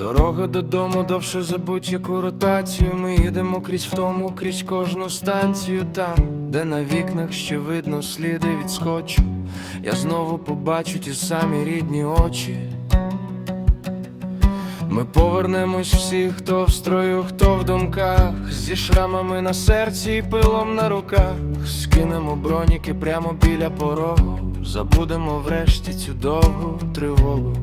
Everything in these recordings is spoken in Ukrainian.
Дорога додому довше за будь-яку ротацію. Ми їдемо крізь втому, крізь кожну станцію. Там, де на вікнах ще видно сліди від скотчу. Я знову побачу ті самі рідні очі. Ми повернемось всі, хто в строю, хто в думках, зі шрамами на серці і пилом на руках, скинемо броніки прямо біля порогу, забудемо врешті цю довгу тривогу.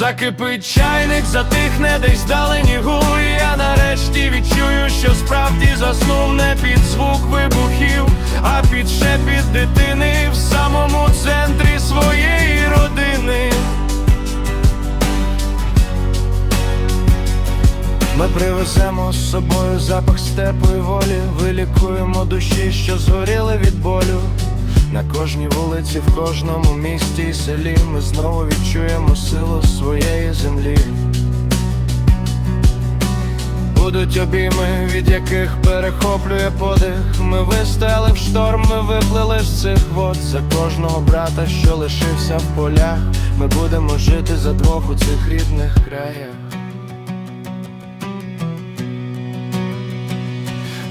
Закипить чайник, затихне десь далені гуй Я нарешті відчую, що справді заснув не під звук вибухів, а під шепіт дитини в самому центрі своєї родини. Ми привеземо з собою запах степу і волі, вилікуємо душі, що згоріли від болю. Кожній вулиці, в кожному місті і селі ми знову відчуємо силу своєї землі. Будуть обійми, від яких перехоплює подих. Ми вистояли в шторм, ми виплили з цих вод за кожного брата, що лишився в полях. Ми будемо жити за двох у цих рідних краях.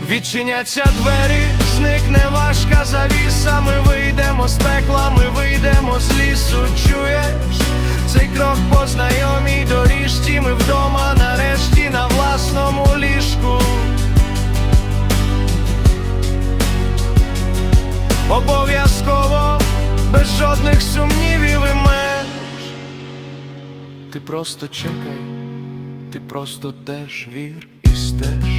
Відчиняться двері, зникне важка завіса, ми вийдемо з пекла, ми вийдемо з лісу, чуєш? Цей крок по знайомій доріжці, ми вдома нарешті на власному ліжку. Обов'язково, без жодних сумнівів і меж. Ти просто чекай, ти просто теж вір і стеж.